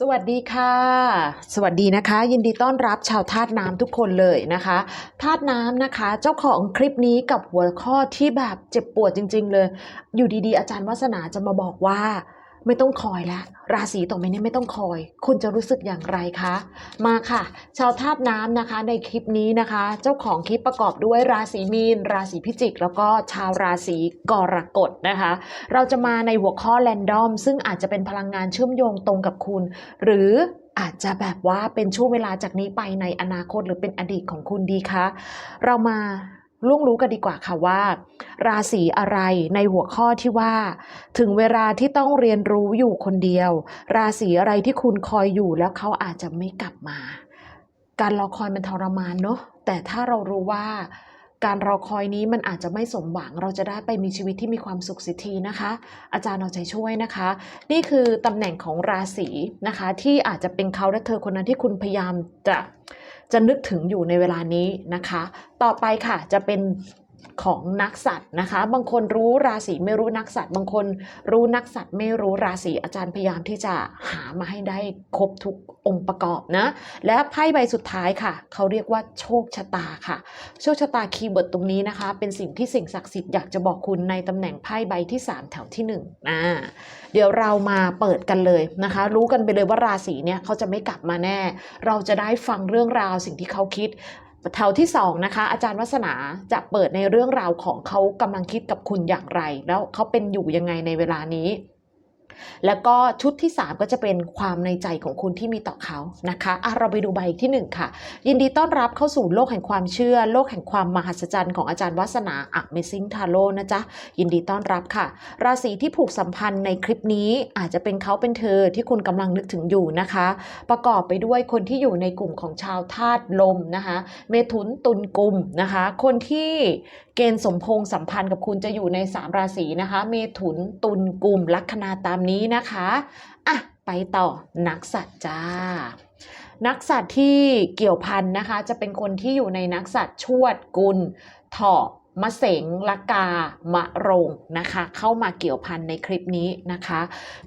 สวัสดีค่ะ สวัสดีนะคะ ยินดีต้อนรับชาวธาตุน้ำทุกคนเลยนะคะธาตุน้ำนะคะ เจ้าของคลิปนี้กับหัวข้อที่แบบเจ็บปวดจริง ๆ เลย อยู่ดีๆ อาจารย์วัฒนาจะมาบอกว่า ไม่ต้องคอยแล้วราศีต่อไปนี้ไม่ต้องคอย คุณจะรู้สึกอย่างไรคะ มาค่ะ ชาวธาตุน้ำนะคะ ในคลิปนี้นะคะ เจ้าของคลิปประกอบด้วยราศีมีน ราศีพิจิก แล้วก็ชาวราศีกรกฎนะคะ เราจะมาในหัวข้อแรนดอม ซึ่งอาจจะเป็นพลังงานเชื่อมโยงตรงกับคุณ หรืออาจจะแบบว่าเป็นช่วงเวลาจากนี้ไปในอนาคตหรือเป็นอดีตของคุณดีคะ เรามา ล่วงรู้กันดีกว่าค่ะว่า ราศีอะไรในหัวข้อที่ว่า ถึงเวลาที่ต้องเรียนรู้อยู่คนเดียว ราศีอะไรที่คุณคอยอยู่แล้วเขาอาจจะไม่กลับมา การรอคอยมันทรมานเนอะแต่ถ้าเรารู้ว่าการรอคอยนี้มันอาจจะไม่สมหวัง เราจะได้ไปมีชีวิตที่มีความสุขสิทีนะคะ อาจารย์เอาใจช่วยนะคะ นี่คือตำแหน่งของราศีนะคะ ที่อาจจะเป็นเขาและเธอคนนั้นที่คุณพยายามจะ จะนึกถึงอยู่ในเวลานี้นะคะ ต่อไปค่ะจะเป็น ของนักสัตว์นะคะ บางคนรู้ราศีไม่รู้นักสัตว์ บางคนรู้นักสัตว์ไม่รู้ราศีอาจารย์พยายามที่จะหามาให้ได้ครบทุกองค์ประกอบนะ และไพ่ใบสุดท้ายค่ะ เขาเรียกว่าโชคชะตาค่ะ โชคชะตาคีย์เวิร์ดตรงนี้นะคะ เป็นสิ่งที่สิ่งศักดิ์สิทธิ์อยากจะบอกคุณในตำแหน่งไพ่ใบที่ 3 แถวที่1อ่าเดี๋ยวเรามาเปิดกันเลยนะคะ รู้กันไปเลยว่าราศีเนี่ยเขาจะไม่กลับมาแน่ เราจะได้ฟังเรื่องราวสิ่งที่เขาคิด แถวที่2นะคะอาจารย์วัฒนาจะเปิดในเรื่องราวของเขากำลังคิดกับคุณอย่างไร แล้วเขาเป็นอยู่ยังไงในเวลานี้ แล้วก็ชุดที่ 3 ก็จะเป็นความในใจของคุณที่มีต่อเขานะคะอะเราไปดูใบที่ 1 ค่ะ ยินดีต้อนรับเข้าสู่โลกแห่งความเชื่อ โลกแห่งความมหัศจรรย์ของอาจารย์วัฒนา Amazing Tarot นะจ๊ะ ยินดีต้อนรับค่ะ ราศีที่ผูกสัมพันธ์ในคลิปนี้อาจจะเป็นเขาเป็นเธอที่คุณกำลังนึกถึงอยู่นะคะ ประกอบไปด้วยคนที่อยู่ในกลุ่มของชาวธาตุลมนะคะ เมถุนตุลกุมนะคะ คนที่เกณฑ์สมพงษ์สัมพันธ์กับคุณจะอยู่ใน 3 ราศีนะคะ เมถุนตุลกุมลัคนาตามนี้นะคะอะไปต่อนักสัตว์จ้า นักสัตว์ที่เกี่ยวพันนะคะ จะเป็นคนที่อยู่ในนักสัตว์ชวดกุลเถาะมะเสงละกามะโรงนะคะ เข้ามาเกี่ยวพันในคลิปนี้นะคะ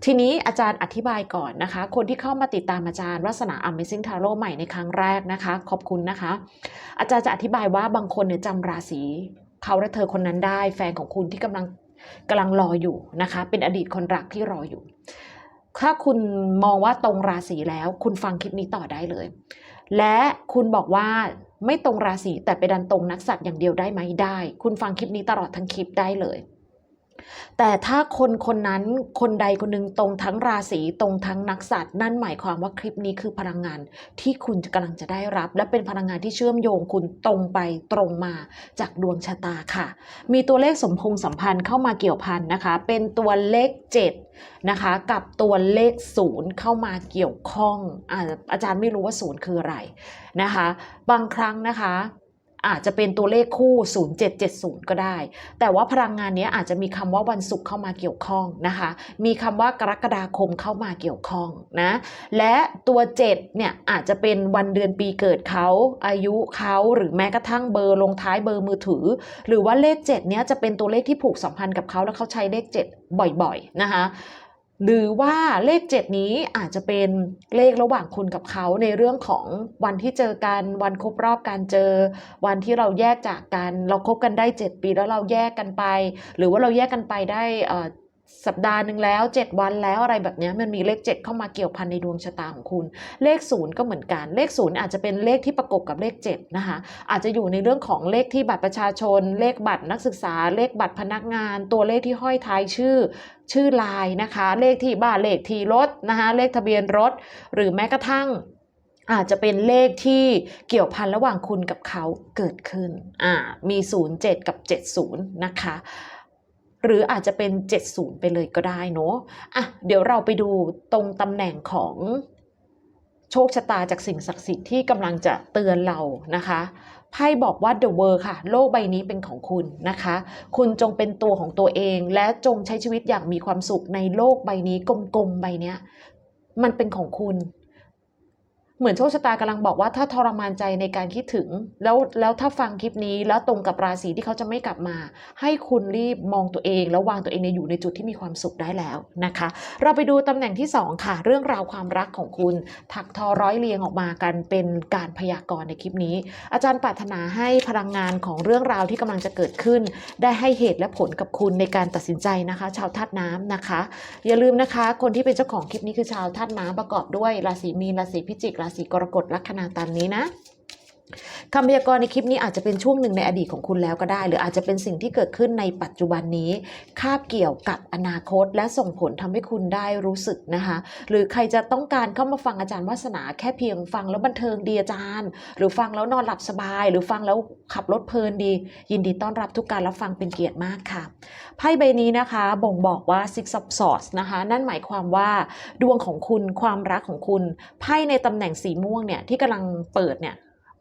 ทีนี้อาจารย์อธิบายก่อนนะคะ คนที่เข้ามาติดตามอาจารย์วัฒนา Amazing Tarot ใหม่ในครั้งแรกนะคะ ขอบคุณนะคะ อาจารย์จะอธิบายว่าบางคนเนี่ยจำราศีเขาและเธอคนนั้นได้ แฟนของคุณที่กำลัง กำลังรออยู่นะคะเป็นอดีตคนรักที่รออยู่ ถ้าคุณมองว่าตรงราศีแล้ว คุณฟังคลิปนี้ต่อได้เลย และคุณบอกว่าไม่ตรงราศีแต่ไปดันตรงนักสัตว์อย่างเดียวได้ไหมได้ คุณฟังคลิปนี้ตลอดทั้งคลิปได้เลย แต่ถ้าคนคนนั้นคนใดคนหนึ่งตรงทั้งราศีตรงทั้งนักสัตว์นั่นหมายความว่าคลิปนี้คือพลังงานที่คุณกำลังจะได้รับ และเป็นพลังงานที่เชื่อมโยงคุณตรงไปตรงมาจากดวงชะตาค่ะ มีตัวเลขสมพงษ์สัมพันธ์เข้ามาเกี่ยวพันนะคะ เป็นตัวเลข 7 นะคะ กับตัวเลข 0 เข้ามาเกี่ยวข้องอาอาจารย์ไม่รู้ว่า 0 คืออะไรนะคะ บางครั้งนะคะ อาจจะเป็นตัวเลขคู่ 0770 ก็ได้ แต่ว่าพลังงานนี้อาจจะมีคำว่าวันศุกร์เข้ามาเกี่ยวข้องนะคะ มีคำว่ากรกฎาคมเข้ามาเกี่ยวข้องนะ และตัว 7 เนี่ยอาจจะเป็นวันเดือนปีเกิดเขา อายุเขาหรือแม้กระทั่งเบอร์ลงท้ายเบอร์มือถือ หรือว่าเลข 7 เนี้ยจะเป็นตัวเลขที่ผูกสัมพันธ์กับเขาแล้วเขาใช้เลข 7 บ่อยๆนะคะ หรือว่าเลข 7 นี้อาจจะเป็นเลขระหว่างคุณกับเขาในเรื่องของวันที่เจอกัน วันครบรอบการเจอ วันที่เราแยกจากกัน เราคบกันได้ 7 ปีแล้วเราแยกกันไป หรือว่าเราแยกกันไปได้อ่อ สัปดาห์หนึ่งแล้ว 7 วันแล้วอะไรแบบนี้มันมีเลข 7 เข้ามาเกี่ยวพันในดวงชะตาของคุณ เลข 0 ก็เหมือนกัน เลข 0 อาจจะเป็นเลขที่ประกบกับเลข 7 นะคะ อาจจะอยู่ในเรื่องของเลขที่บัตรประชาชน เลขบัตรนักศึกษา เลขบัตรพนักงาน ตัวเลขที่ห้อยท้ายชื่อ ชื่อลายนะคะ เลขที่บ้านเลขที่รถนะคะเลขทะเบียนรถ หรือแม้กระทั่งอาจจะเป็นเลขที่เกี่ยวพันระหว่างคุณกับเขาเกิดขึ้นอ่ามี 07 กับ 70 นะคะ หรืออาจจะเป็น 70 ไปเลยก็ได้เนาะอะเดี๋ยวเราไปดูตรงตำแหน่งของโชคชะตาจากสิ่งศักดิ์สิทธิ์ที่กำลังจะเตือนเรานะคะไพ่บอกว่า the world ค่ะ โลกใบนี้เป็นของคุณนะคะ คุณจงเป็นตัวของตัวเอง และจงใช้ชีวิตอย่างมีความสุขในโลกใบนี้กลมๆใบเนี้ยมันเป็นของคุณ เหมือนโชคชะตากำลังบอกว่าถ้าทรมานใจในการคิดถึง แล้วแล้วถ้าฟังคลิปนี้แล้วตรงกับราศีที่เขาจะไม่กลับมา ให้คุณรีบมองตัวเองแล้ววางตัวเองในอยู่ในจุดที่มีความสุขได้แล้วนะคะ เราไปดูตำแหน่งที่ 2 ค่ะ เรื่องราวความรักของคุณ ถักทอร้อยเรียงออกมากันเป็นการพยากรณ์ในคลิปนี้ อาจารย์ปรารถนาให้พลังงานของเรื่องราวที่กำลังจะเกิดขึ้น ได้ให้เหตุและผลกับคุณในการตัดสินใจนะคะ ชาวธาตุน้ำนะคะ อย่าลืมนะคะ คนที่เป็นเจ้าของคลิปนี้คือชาวธาตุน้ำประกอบด้วยราศีมีนราศีพิจิกราศีกรกฎลัคนาตามนี้นะ คำพยากรณ์ในคลิปนี้อาจจะเป็นช่วงหนึ่งในอดีตของคุณแล้วก็ได้ หรืออาจจะเป็นสิ่งที่เกิดขึ้นในปัจจุบันนี้ คาบเกี่ยวกับอนาคต และส่งผลทำให้คุณได้รู้สึกนะคะ หรือใครจะต้องการเข้ามาฟังอาจารย์วาสนาแค่เพียงฟังแล้วบันเทิงดีอาจารย์ หรือฟังแล้วนอนหลับสบาย หรือฟังแล้วขับรถเพลินดี ยินดีต้อนรับทุกการรับฟังเป็นเกียรติมากค่ะไพ่ใบนี้นะคะบ่งบอกว่า Six of Swords นะคะนั่นหมายความว่าดวงของคุณความรักของคุณไพ่ในตำแหน่งสีม่วงเนี่ยที่กำลังเปิดเนี่ย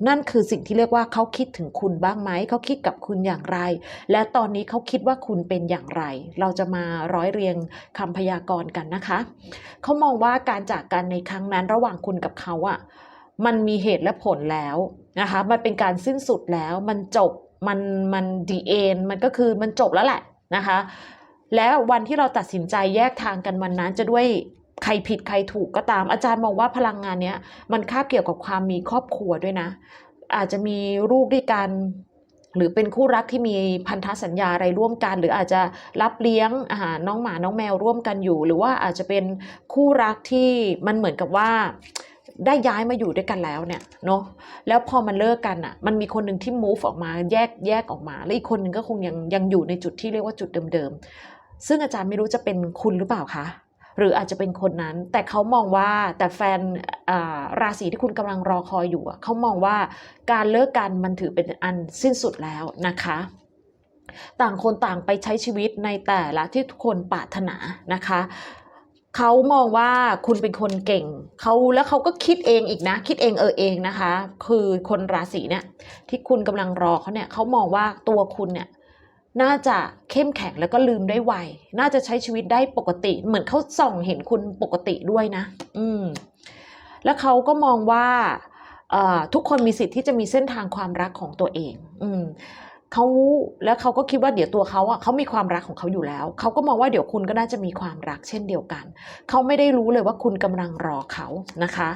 นั่นคือสิ่งที่เรียกว่าเขาคิดถึงคุณบ้างไหม เขาคิดกับคุณอย่างไร และตอนนี้เขาคิดว่าคุณเป็นอย่างไร เราจะมาร้อยเรียงคำพยากรณ์กันนะคะ เขามองว่าการจากกันในครั้งนั้นระหว่างคุณกับเขาอะมันมีเหตุและผลแล้วนะคะ มันเป็นการสิ้นสุดแล้ว มันจบ มัน มันดีเอนมันก็คือมันจบแล้วแหละนะคะ แล้ววันที่เราตัดสินใจแยกทางกันวันนั้นจะด้วย ใครผิดใครถูกก็ตาม อาจารย์มองว่าพลังงานเนี้ยมันคาบเกี่ยวกับความมีครอบครัวด้วยนะ อาจจะมีลูกด้วยกันหรือเป็นคู่รักที่มีพันธสัญญาอะไรร่วมกัน หรืออาจจะรับเลี้ยงอาหารน้องหมาน้องแมวร่วมกันอยู่ หรือว่าอาจจะเป็นคู่รักที่มันเหมือนกับว่าได้ย้ายมาอยู่ด้วยกันแล้วเนี่ยเนาะแล้วพอมันเลิกกันอะ มันมีคนหนึ่งที่ move ออกมาแยกแยกออกมา แล้วอีกคนหนึ่งก็คงยังยังอยู่ในจุดที่เรียกว่าจุดเดิมๆซึ่งอาจารย์ไม่รู้จะเป็นคุณหรือเปล่าคะ หรืออาจจะเป็นคนนั้น แต่เขามองว่าแต่แฟนราศีที่คุณกำลังรอคอยอยู่อะเขามองว่าการเลิกกันมันถือเป็นอันสิ้นสุดแล้วนะคะต่างคนต่างไปใช้ชีวิตในแต่ละที่ทุกคนปรารถนานะคะเขามองว่าคุณเป็นคนเก่งเขาแล้วเขาก็คิดเองอีกนะ คิดเองเออเองนะคะ คือคนราศีเนี่ยที่คุณกำลังรอเขาเนี่ยเขามองว่าตัวคุณเนี่ย น่าจะเข้มแข็งแล้วก็ลืมได้ไว น่าจะใช้ชีวิตได้ปกติ เหมือนเขาส่องเห็นคุณปกติด้วยนะ อืม แล้วเขาก็มองว่าอ่อทุกคนมีสิทธิ์ที่จะมีเส้นทางความรักของตัวเอง อืมเขาแล้วเขาก็คิดว่าเดี๋ยวตัวเขาอะเขามีความรักของเขาอยู่แล้ว เขาก็มองว่าเดี๋ยวคุณก็น่าจะมีความรักเช่นเดียวกัน เขาไม่ได้รู้เลยว่าคุณกำลังรอเขานะคะ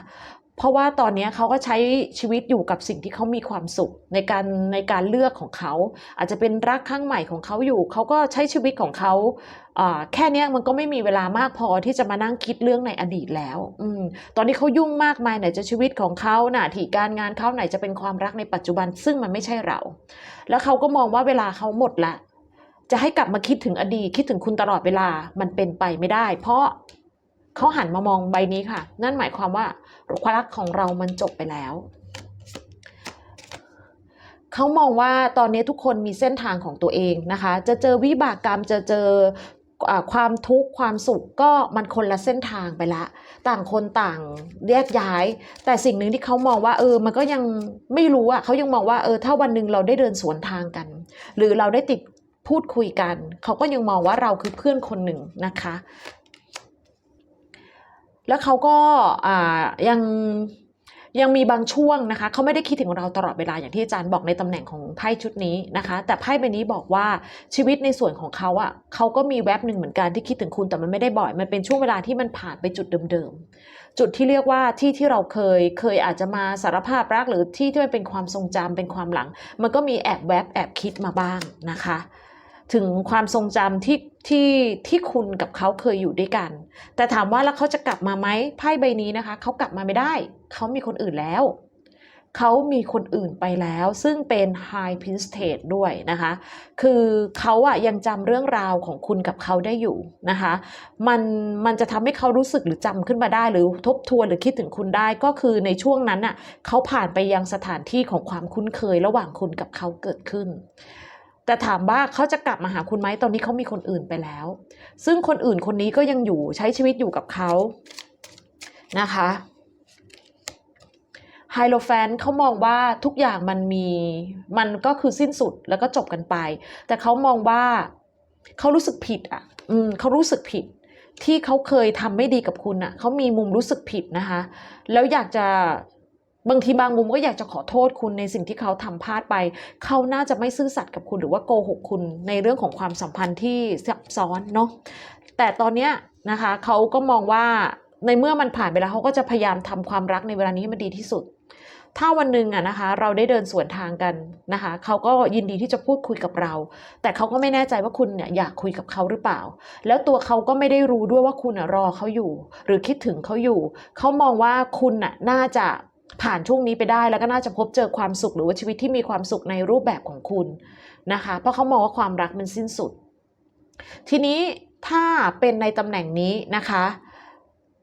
เพราะว่าตอนนี้เขาก็ใช้ชีวิตอยู่กับสิ่งที่เขามีความสุขในการในการเลือกของเขา อาจจะเป็นรักครั้งใหม่ของเขาอยู่ เขาก็ใช้ชีวิตของเขาแค่นี้มันก็ไม่มีเวลามากพอที่จะมานั่งคิดเรื่องในอดีตแล้วอืตอนนี้เขายุ่งมากมายไหนจะชีวิตของเขาหน้าที่การงานเขาไหนจะเป็นความรักในปัจจุบัน ซึ่งมันไม่ใช่เรา แล้วเขาก็มองว่าเวลาเขาหมดละจะให้กลับมาคิดถึงอดีตคิดถึงคุณตลอดเวลามันเป็นไปไม่ได้ เพราะ เขาหันมามองใบนี้ค่ะ นั่นหมายความว่าความรักของเรามันจบไปแล้ว เขามองว่าตอนนี้ทุกคนมีเส้นทางของตัวเองนะคะ จะเจอวิบากกรรมจะเจอความทุกข์ความสุขก็มันคนละเส้นทางไปละ ต่างคนต่างแยกย้าย แต่สิ่งหนึ่งที่เขามองว่า เออ มันก็ยังไม่รู้อะเขายังมองว่าเออถ้าวันหนึ่งเราได้เดินสวนทางกัน หรือเราได้ติดพูดคุยกัน เขาก็ยังมองว่าเราคือเพื่อนคนหนึ่งนะคะ แล้วเขาก็ยังยังมีบางช่วงนะคะเขาไม่ได้คิดถึงเราตลอดเวลาอย่างที่อาจารย์บอกในตำแหน่งของไพ่ชุดนี้นะคะ แต่ไพ่ใบนี้บอกว่าชีวิตในส่วนของเขาอะ่ะเขาก็มีแวบหนึ่งเหมือนกันที่คิดถึงคุณแต่มันไม่ได้บ่อย มันเป็นช่วงเวลาที่มันผ่านไปจุดเดิมๆจุดที่เรียกว่าที่ที่เราเคยเคยอาจจะมาสารภาพรักหรือที่ที่มันเป็นความทรงจำเป็นความหลัง มันก็มีแอบแวบแอบคิดมาบ้างนะคะ ถึงความทรงจำที่ที่ที่คุณกับเขาเคยอยู่ด้วยกัน แต่ถามว่าแล้วเขาจะกลับมาไหมไพ่ใบนี้นะคะเขากลับมาไม่ได้ เขามีคนอื่นแล้วเขามีคนอื่นไปแล้ว ซึ่งเป็น High Priestess ด้วยนะคะ คือเขาอะยังจำเรื่องราวของคุณกับเขาได้อยู่นะคะ มันมันจะทำให้เขารู้สึกหรือจำขึ้นมาได้ หรือทบทวนหรือคิดถึงคุณได้ก็คือในช่วงนั้นอะเขาผ่านไปยังสถานที่ของความคุ้นเคยระหว่างคุณกับเขาเกิดขึ้น แต่ถามว่าเขาจะกลับมาหาคุณไหมตอนนี้เขามีคนอื่นไปแล้ว ซึ่งคนอื่นคนนี้ก็ยังอยู่ใช้ชีวิตอยู่กับเขานะคะไฮโลแฟนเขามองว่าทุกอย่างมันมีมันก็คือสิ้นสุดแล้วก็จบกันไป แต่เขามองว่าเขารู้สึกผิดอะ อืมเขารู้สึกผิด ที่เขาเคยทำไม่ดีกับคุณอะเขามีมุมรู้สึกผิดนะคะ แล้วอยากจะ บางทีบางมุมก็อยากจะขอโทษคุณในสิ่งที่เขาทำพลาดไป เขาน่าจะไม่ซื่อสัตย์กับคุณหรือว่าโกหกคุณในเรื่องของความสัมพันธ์ที่ซับซ้อนเนาะแต่ตอนเนี้ยนะคะเขาก็มองว่าในเมื่อมันผ่านไปแล้วเขาก็จะพยายามทำความรักในเวลานี้ให้มันดีที่สุด ถ้าวันหนึ่งอะนะคะเราได้เดินสวนทางกันนะคะเขาก็ยินดีที่จะพูดคุยกับเรา แต่เขาก็ไม่แน่ใจว่าคุณเนี่ยอยากคุยกับเขาหรือเปล่า แล้วตัวเขาก็ไม่ได้รู้ด้วยว่าคุณอะรอเขาอยู่ หรือคิดถึงเขาอยู่ เขามองว่าคุณน่ะน่าจะ ผ่านช่วงนี้ไปได้แล้วก็น่าจะพบเจอความสุขหรือว่าชีวิตที่มีความสุขในรูปแบบของคุณนะคะ เพราะเขามองว่าความรักมันสิ้นสุด ทีนี้ถ้าเป็นในตำแหน่งนี้นะคะ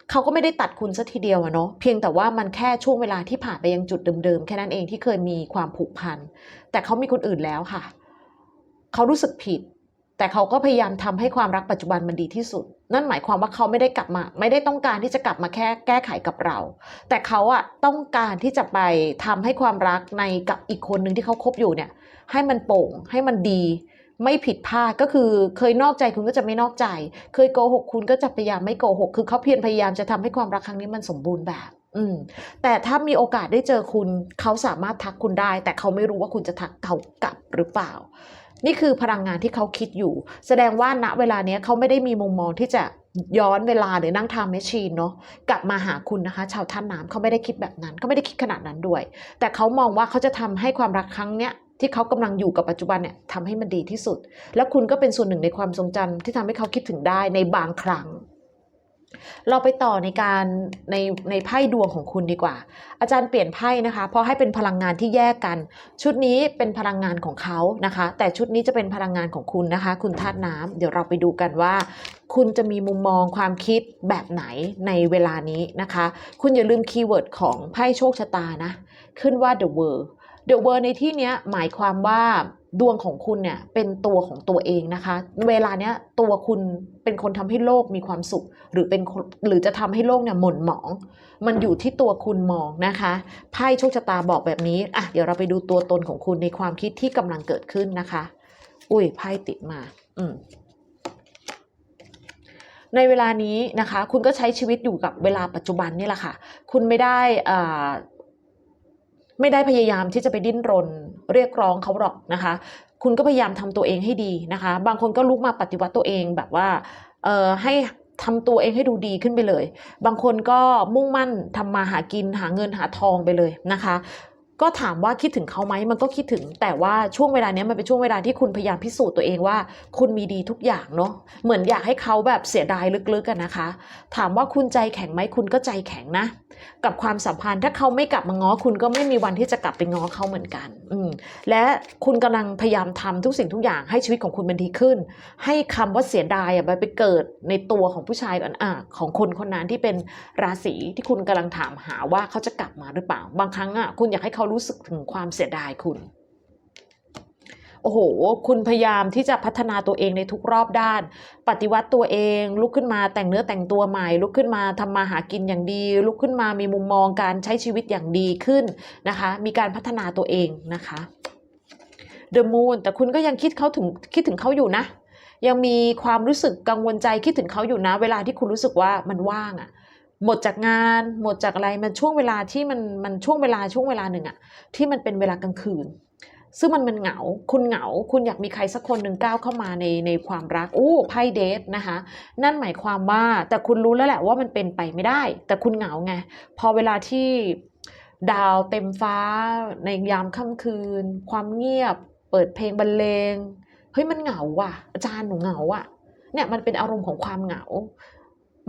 เขาก็ไม่ได้ตัดคุณซะทีเดียวอะเนาะเพียงแต่ว่ามันแค่ช่วงเวลาที่ผ่านไปยังจุดเดิมๆ แค่นั้นเองที่เคยมีความผูกพัน แต่เขามีคนอื่นแล้วค่ะ เขารู้สึกผิด แต่เขาก็พยายามทำให้ความรักปัจจุบันมันดีที่สุด นั่นหมายความว่าเขาไม่ได้กลับมา ไม่ได้ต้องการที่จะกลับมาแค่แก้ไขกับเรา แต่เขาอะต้องการที่จะไปทำให้ความรักในกับอีกคนหนึ่งที่เขาคบอยู่เนี่ย ให้มันโป่งให้มันดี ไม่ผิดพลาดก็คือเคยนอกใจคุณก็จะไม่นอกใจ เคยโกหกคุณก็จะพยายามไม่โกหก คือเขาเพียรพยายามจะทำให้ความรักครั้งนี้มันสมบูรณ์แบบ อืม แต่ถ้ามีโอกาสได้เจอคุณ เขาสามารถทักคุณได้ แต่เขาไม่รู้ว่าคุณจะทักเขากลับหรือเปล่า นี่คือพลังงานที่เขาคิดอยู่ แสดงว่าณเวลาเนี้ยเขาไม่ได้มีมุมมองที่จะย้อนเวลาหรือนั่งทำแมชชีนเนาะกลับมาหาคุณนะคะ ชาวท่านน้ำเขาไม่ได้คิดแบบนั้นเขาไม่ได้คิดขนาดนั้นด้วย แต่เขามองว่าเขาจะทำให้ความรักครั้งเนี้ยที่เขากำลังอยู่กับปัจจุบันเนี่ยทำให้มันดีที่สุด แล้วคุณก็เป็นส่วนหนึ่งในความทรงจำที่ทำให้เขาคิดถึงได้ในบางครั้ง เราไปต่อในการในในไพ่ดวงของคุณดีกว่า อาจารย์เปลี่ยนไพ่นะคะ เพราะให้เป็นพลังงานที่แยกกัน ชุดนี้เป็นพลังงานของเขานะคะ แต่ชุดนี้จะเป็นพลังงานของคุณนะคะ คุณธาตุน้ำเดี๋ยวเราไปดูกันว่า คุณจะมีมุมมองความคิดแบบไหนในเวลานี้นะคะ คุณอย่าลืมคีย์เวิร์ดของไพ่โชคชะตานะ ขึ้นว่า the world the world ในที่นี้หมายความว่า ดวงของคุณเนี่ยเป็นตัวของตัวเองนะคะ เวลาเนี้ยตัวคุณเป็นคนทำให้โลกมีความสุข หรือเป็นหรือจะทำให้โลกเนี่ยหม่นหมอง มันอยู่ที่ตัวคุณมองนะคะไพ่โชคชะตาบอกแบบนี้อะเดี๋ยวเราไปดูตัวตนของคุณในความคิดที่กำลังเกิดขึ้นนะคะ อุ้ยไพ่ติดมา อืมในเวลานี้นะคะ คุณก็ใช้ชีวิตอยู่กับเวลาปัจจุบันนี่แหละค่ะ คุณไม่ได้อ่าไม่ได้พยายามที่จะไปดิ้นรน เรียกร้องเขาหรอกนะคะ คุณก็พยายามทำตัวเองให้ดีนะคะ บางคนก็ลุกมาปฏิวัติตัวเองแบบว่าเอ่อให้ทำตัวเองให้ดูดีขึ้นไปเลย บางคนก็มุ่งมั่นทำมาหากินหาเงินหาทองไปเลยนะคะ ก็ถามว่าคิดถึงเขาไหมมันก็คิดถึง แต่ว่าช่วงเวลานี้มันเป็นช่วงเวลาที่คุณพยายามพิสูจน์ตัวเองว่า คุณมีดีทุกอย่างเนาะเหมือนอยากให้เขาแบบเสียดายลึกๆกันนะคะ ถามว่าคุณใจแข็งไหมคุณก็ใจแข็งนะ กับความสัมพันธ์ถ้าเขาไม่กลับมาง้อคุณก็ไม่มีวันที่จะกลับไปง้อเขาเหมือนกัน อืมและคุณกำลังพยายามทำทุกสิ่งทุกอย่างให้ชีวิตของคุณมันดีขึ้น ให้คำว่าเสียดายอะไปเกิดในตัวของผู้ชายก่อนอะของคนคนนั้นที่เป็นราศีที่คุณกำลังถามหาว่าเขาจะกลับมาหรือเปล่า บางครั้งอะคุณอยากให้เขารู้สึกถึงความเสียดายคุณโอ้โห คุณพยายามที่จะพัฒนาตัวเองในทุกรอบด้าน ปฏิวัติตัวเอง ลุกขึ้นมาแต่งเนื้อแต่งตัวใหม่ ลุกขึ้นมาทำมาหากินอย่างดี ลุกขึ้นมามีมุมมองการใช้ชีวิตอย่างดีขึ้นนะคะ มีการพัฒนาตัวเองนะคะ The Moon แต่คุณก็ยังคิดเขาถึงคิดถึงเขาอยู่นะ ยังมีความรู้สึกกังวลใจคิดถึงเขาอยู่นะ เวลาที่คุณรู้สึกว่ามันว่างอะ หมดจากงานหมดจากอะไรมันช่วงเวลาที่มันมันช่วงเวลาช่วงเวลาหนึ่งอะที่มันเป็นเวลากลางคืน ซึ่งมันมันเหงา คุณเหงา คุณอยากมีใครสักคนหนึ่งก้าวเข้ามาในในความรักอู้ไพ่เดทนะคะ นั่นหมายความว่าแต่คุณรู้แล้วแหละว่ามันเป็นไปไม่ได้ แต่คุณเหงาไงพอเวลาที่ดาวเต็มฟ้าในยามค่ำคืน ความเงียบ เปิดเพลงบรรเลงเฮ้ยมันเหงาว่ะอาจารย์หนูเหงาอะเนี่ยมันเป็นอารมณ์ของความเหงา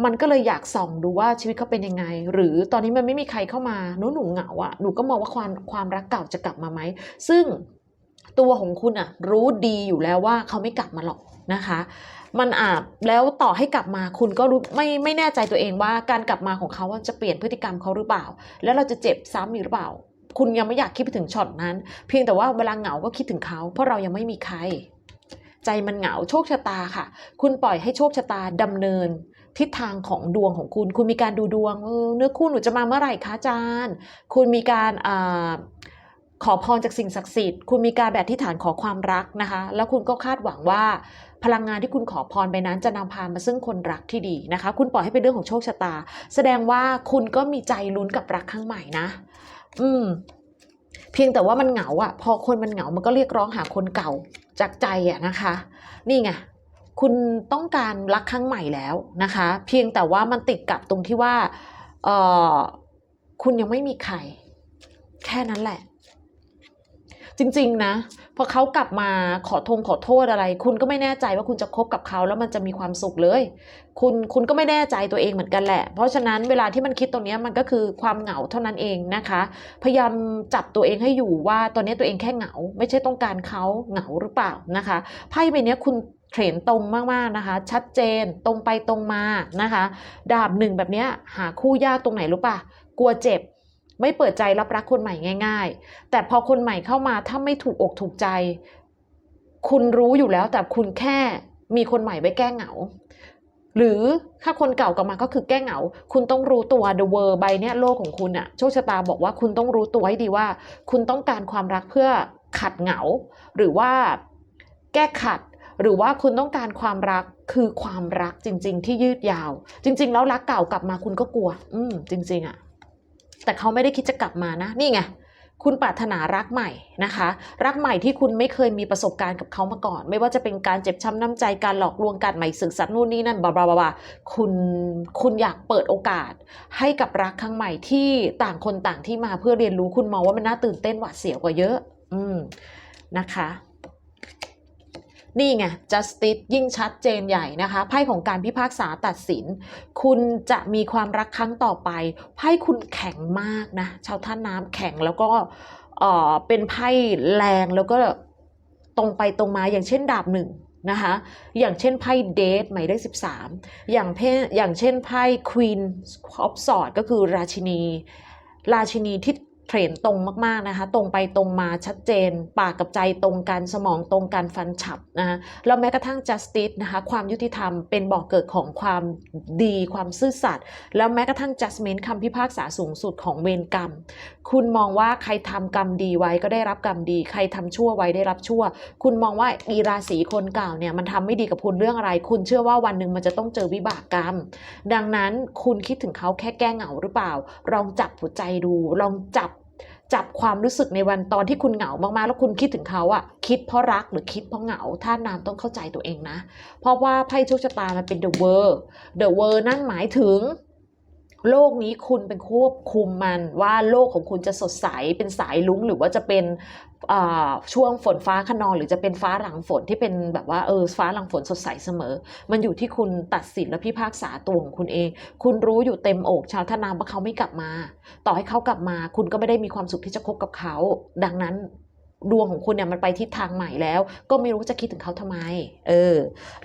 มันก็เลยอยากส่องดูว่าชีวิตเขาเป็นยังไง หรือตอนนี้มันไม่มีใครเข้ามาหนูหนูเหงาอะหนูก็มองว่าความความรักเก่าจะกลับมาไหม ซึ่งตัวของคุณอะรู้ดีอยู่แล้วว่าเขาไม่กลับมาหรอกนะคะ มันอาจแล้วต่อให้กลับมาคุณก็รู้ไม่ไม่แน่ใจตัวเองว่าการกลับมาของเขาจะเปลี่ยนพฤติกรรมเขาหรือเปล่า แล้วเราจะเจ็บซ้ำอีกหรือเปล่า คุณยังไม่อยากคิดไปถึงช็อตนั้น เพียงแต่ว่าเวลาเหงาก็คิดถึงเขาเพราะเรายังไม่มีใคร ใจมันเหงาโชคชะตาค่ะ คุณปล่อยให้โชคชะตาดำเนิน ทิศทางของดวงของคุณ คุณมีการดูดวงเนื้อคู่หนูจะมาเมื่อไหร่คะอาจารย์ คุณมีการอขอพรจากสิ่งศักดิ์สิทธิ์ คุณมีการแบบที่ฐานขอความรักนะคะ แล้วคุณก็คาดหวังว่าพลังงานที่คุณขอพรไปนั้นจะนำพามาซึ่งคนรักที่ดีนะคะ คุณปล่อยให้เป็นเรื่องของโชคชะตา แสดงว่าคุณก็มีใจลุ้นกับรักครั้งใหม่นะ อืม เพียงแต่ว่ามันเหงาอะพอคนมันเหงามันก็เรียกร้องหาคนเก่าจากใจอะนะคะ นี่ไง คุณต้องการรักครั้งใหม่แล้วนะคะ เพียงแต่ว่ามันติดกับตรงที่ว่าเออคุณยังไม่มีใคร แค่นั้นแหละ จริง ๆ นะพอเขากลับมาขอทงขอโทษอะไร คุณก็ไม่แน่ใจว่าคุณจะคบกับเขาแล้วมันจะมีความสุขเลย คุณคุณก็ไม่แน่ใจตัวเองเหมือนกันแหละ เพราะฉะนั้นเวลาที่มันคิดตรงเนี้ยมันก็คือความเหงาเท่านั้นเองนะคะ พยายามจับตัวเองให้อยู่ว่าตอนนี้ตัวเองแค่เหงา ไม่ใช่ต้องการเขาเหงาหรือเปล่านะคะไพ่ใบนี้คุณ เทรนตรงมากๆนะคะ ชัดเจนตรงไปตรงมานะคะ ดาบหนึ่งแบบเนี้ยหาคู่ยากตรงไหนรู้ป่ะ กลัวเจ็บ ไม่เปิดใจรับรักคนใหม่ง่าย ๆ แต่พอคนใหม่เข้ามาถ้าไม่ถูกอกถูกใจ คุณรู้อยู่แล้วแต่คุณแค่มีคนใหม่ไว้แก้เหงา หรือถ้าคนเก่ากลับมาก็คือแก้เหงา คุณต้องรู้ตัว the world ใบเนี้ยโลกของคุณอะโชคชะตาบอกว่าคุณต้องรู้ตัวให้ดีว่า คุณต้องการความรักเพื่อขัดเหงา หรือว่าแก้ขัด หรือว่าคุณต้องการความรักคือความรักจริง ๆ ที่ยืดยาว จริง ๆ แล้วรักเก่ากลับมาคุณก็กลัว อืมจริง ๆอะแต่เขาไม่ได้คิดจะกลับมานะ นี่ไงคุณปรารถนารักใหม่นะคะ รักใหม่ที่คุณไม่เคยมีประสบการณ์กับเขามาก่อน ไม่ว่าจะเป็นการเจ็บช้ำน้ำใจการหลอกลวงการใหม่สื่อสัตว์นู่นนี่นั่นบลาบลาบลาคุณคุณอยากเปิดโอกาส ให้กับรักครั้งใหม่ที่ต่างคนต่างที่มาเพื่อเรียนรู้คุณมองว่ามันน่าตื่นเต้นหวาดเสียวกว่าเยอะ อืมนะคะ นี่ไง justice ยิ่งชัดเจนใหญ่นะคะ ไพ่ของการพิพากษาตัดสิน คุณจะมีความรักครั้งต่อไป ไพ่คุณแข็งมากนะ ชาวท่าน้ำแข็งแล้วก็เออเป็นไพ่แรงแล้วก็ตรงไปตรงมาอย่างเช่นดาบหนึ่งนะคะอย่างเช่นไพ่เดทหมายเลขสิบสามอย่างเพอย่างเช่นไพ่ Queen of Swords ก็คือราชินี ราชินีที่ เทรนตรงมากๆนะคะ ตรงไปตรงมาชัดเจน ปากกับใจตรงกันสมองตรงกันฟันฉับนะคะแล้วแม้กระทั่ง justice นะคะความยุติธรรมเป็นบ่อกเกิดของความดีความซื่อสัตย์แล้วแม้กระทั่ง judgment คำพิพากษาสูงสุดของเวรกรรม คุณมองว่าใครทำกรรมดีไว้ก็ได้รับกรรมดี ใครทำชั่วไว้ได้รับชั่ว คุณมองว่าอีราศีคนเก่าเนี่ยมันทำไม่ดีกับคุณเรื่องอะไร คุณเชื่อว่าวันหนึ่งมันจะต้องเจอวิบากกรรม ดังนั้นคุณคิดถึงเขาแค่แก้เหงาหรือเปล่าลองจับหัวใจดูลองจับ จับความรู้สึกในวันตอนที่คุณเหงามากๆ แล้วคุณคิดถึงเขาอะคิดเพราะรักหรือคิดเพราะเหงาท่านนามต้องเข้าใจตัวเองนะ เพราะว่าไพ่โชคชะตามันเป็น the world the world นั่นหมายถึง โลกนี้คุณเป็นควบคุมมันว่าโลกของคุณจะสดใสเป็นสายลุ้งหรือว่าจะเป็นช่วงฝนฟ้าขนองหรือจะเป็นฟ้าหลังฝนที่เป็นแบบว่าเออฟ้าหลังฝนสดใสเสมอ มันอยู่ที่คุณตัดสินและพิพากษาตัวของคุณเอง คุณรู้อยู่เต็มอกชาวท่านามว่าเขาไม่กลับมา ต่อให้เขากลับมา คุณก็ไม่ได้มีความสุขที่จะคบกับเขา ดังนั้นดวงของคุณเนี่ยมันไปทิศทางใหม่แล้ว ก็ไม่รู้จะคิดถึงเขาทำไม เออ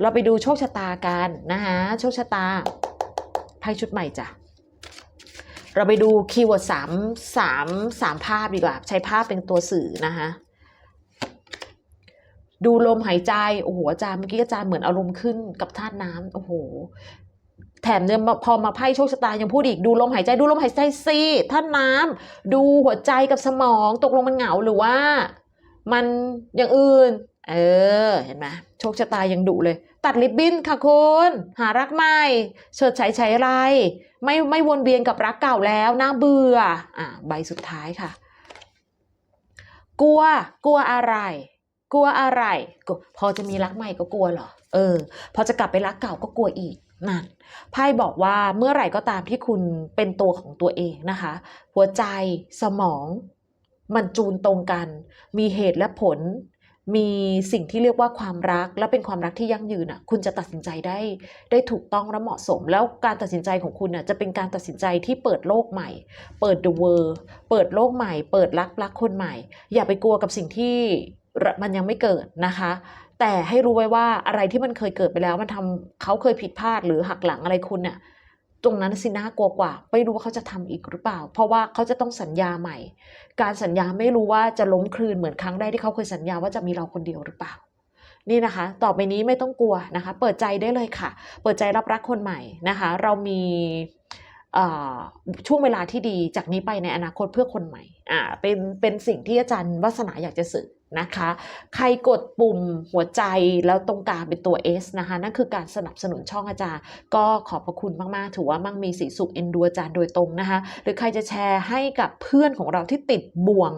เราไปดูโชคชะตากันนะคะโชคชะตาไพ่ชุดใหม่จ้ะ เราไปดูคีย์เวิร์ดสามสามสามภาพดีกว่า ใช้ภาพเป็นตัวสื่อนะคะดูลมหายใจ โอ้โหอาจารย์เมื่อกี้อาจารย์เหมือนอารมณ์ขึ้นกับธาตุน้ำโอ้โห แถมเนี่ยพอมาไพ่โชคชะตายังพูดอีกดูลมหายใจดูลมหายใจสิท่านน้ำดูหัวใจกับสมองตกลงมันเหงาหรือว่า มันอย่างอื่น เออ เห็นไหมโชคชะตายังดุเลย ตัดริบบิ้นค่ะคุณหารักใหม่เฉิดฉายฉายไร ไม่ไม่วนเวียนกับรักเก่าแล้วน่าเบื่ออะใบสุดท้ายค่ะ กลัว กลัวอะไร กลัวอะไร พอจะมีรักใหม่ก็กลัวเหรอ เออ พอจะกลับไปรักเก่าก็กลัวอีกนั่นไพ่บอกว่าเมื่อไหร่ก็ตามที่คุณเป็นตัวของตัวเองนะคะ หัวใจสมอง มันจูนตรงกัน มีเหตุและผล มีสิ่งที่เรียกว่าความรักและเป็นความรักที่ยั่งยืนอะคุณจะตัดสินใจได้ได้ถูกต้องและเหมาะสม แล้วการตัดสินใจของคุณน่ะจะเป็นการตัดสินใจที่เปิดโลกใหม่ เปิด the world เปิดโลกใหม่ เปิดรักรักคนใหม่ อย่าไปกลัวกับสิ่งที่มันยังไม่เกิดนะคะ แต่ให้รู้ไว้ว่าอะไรที่มันเคยเกิดไปแล้ว มันทำเขาเคยผิดพลาดหรือหักหลังอะไรคุณเนี่ย ตรงนั้นสิน่ากลัวกว่าไม่รู้ว่าเขาจะทำอีกหรือเปล่า เพราะว่าเขาจะต้องสัญญาใหม่ การสัญญาไม่รู้ว่าจะล้มคลืนเหมือนครั้งแรกที่เขาเคยสัญญาว่าจะมีเราคนเดียวหรือเปล่า นี่นะคะ ต่อไปนี้ไม่ต้องกลัวนะคะ เปิดใจได้เลยค่ะ เปิดใจรับรักคนใหม่นะคะ เรามีช่วงเวลาที่ดีจากนี้ไปในอนาคตเพื่อคนใหม่อ่าเป็นเป็นสิ่งที่อาจารย์วัฒนาอยากจะสื่อ นะคะ ใครกดปุ่มหัวใจแล้วตรงกลางเป็นตัว S นะคะนั่นคือการสนับสนุนช่องอาจารย์ ก็ขอบพระคุณมาก ๆ ถือว่ามั่งมีสีสุขเอ็นดูอาจารย์โดยตรงนะคะ หรือใครจะแชร์ให้กับเพื่อนของเราที่ติดบ่วง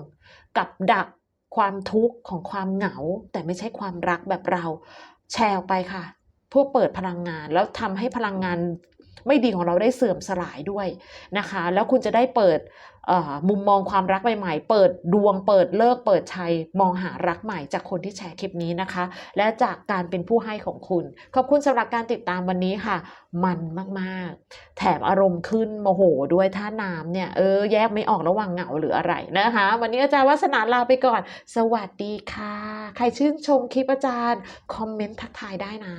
กับดักความทุกข์ของความเหงา แต่ไม่ใช่ความรักแบบเราแชร์ออกไปค่ะพื่อเปิดพลังงานแล้วทำให้พลังงาน ไม่ดีของเราได้เสื่อมสลายด้วยนะคะ แล้วคุณจะได้เปิดมุมมองความรักใหม่ๆ เปิดดวง เปิดเลิก เปิดชัย มองหารักใหม่จากคนที่แชร์คลิปนี้นะคะ และจากการเป็นผู้ให้ของคุณ ขอบคุณสำหรับการติดตามวันนี้ค่ะ มันมากๆ แถมอารมณ์ขึ้นโมโหด้วยท่าน้ำเนี่ย เออ แยกไม่ออกระหว่างเหงาหรืออะไรนะคะ วันนี้อาจารย์วัฒนาลาไปก่อน สวัสดีค่ะ ใครชื่นชมคลิปอาจารย์ คอมเมนต์ทักทายได้นะ